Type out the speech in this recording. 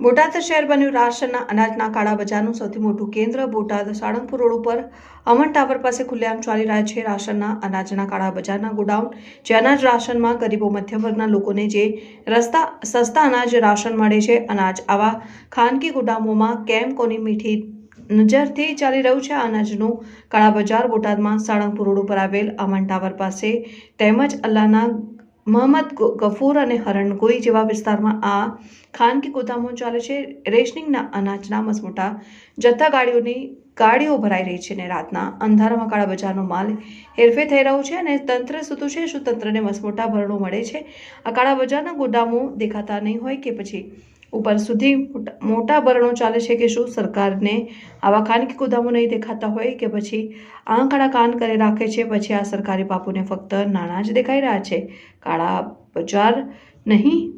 બોટાદ શહેર બન્યું રાશનના અનાજના કાળા બજારનું સૌથી મોટું કેન્દ્ર. બોટાદ સાળંગપુર રોડ ઉપર અમન ટાવર પાસે ખુલ્લેઆમ ચાલી રહ્યા છે રાશનના અનાજના કાળા બજારના ગોડાઉન જે અનાજ રાશનમાં ગરીબો, મધ્યમ વર્ગના લોકોને જે રસ્તા, સસ્તા અનાજ રાશન મળે છે. અનાજ આવા ખાનગી ગોદામોમાં કેમ કોની મીઠી નજરથી ચાલી રહ્યું છે? અનાજનું કાળા બજાર બોટાદમાં સાળંગપુર રોડ ઉપર આવેલ અમન ટાવર પાસે તેમજ અલ્લાહના મોહમ્મદ ગ- ગફૂર અને હરણગોઈ જેવા વિસ્તારમાં આ ખાનગી ગોદામો ચાલે છે. રેશનિંગના અનાજના મસમોટા જથ્થા ગાડીઓની ગાડીઓ ભરાઈ રહી છે અને રાતના અંધારામાં કાળા બજારનો માલ હેરફેર થઈ રહ્યો છે અને તંત્ર સૂતું છે. શું તંત્રને મસમોટા ભરણો મળે છે? આ કાળા બજારના ગોદામો દેખાતા નહીં હોય કે પછી ઉપર સુધી મોટા- ભરણો ચાલે છે કે શું સરકારને આવા ખાનગી ગોદામો નહીં દેખાતા હોય કે પછી આંકડા કાન કરે રાખે છે? પછી આ સરકારી બાપુને ફક્ત નાણાં જ દેખાઈ રહ્યા છે. કાળા બજાર નહીં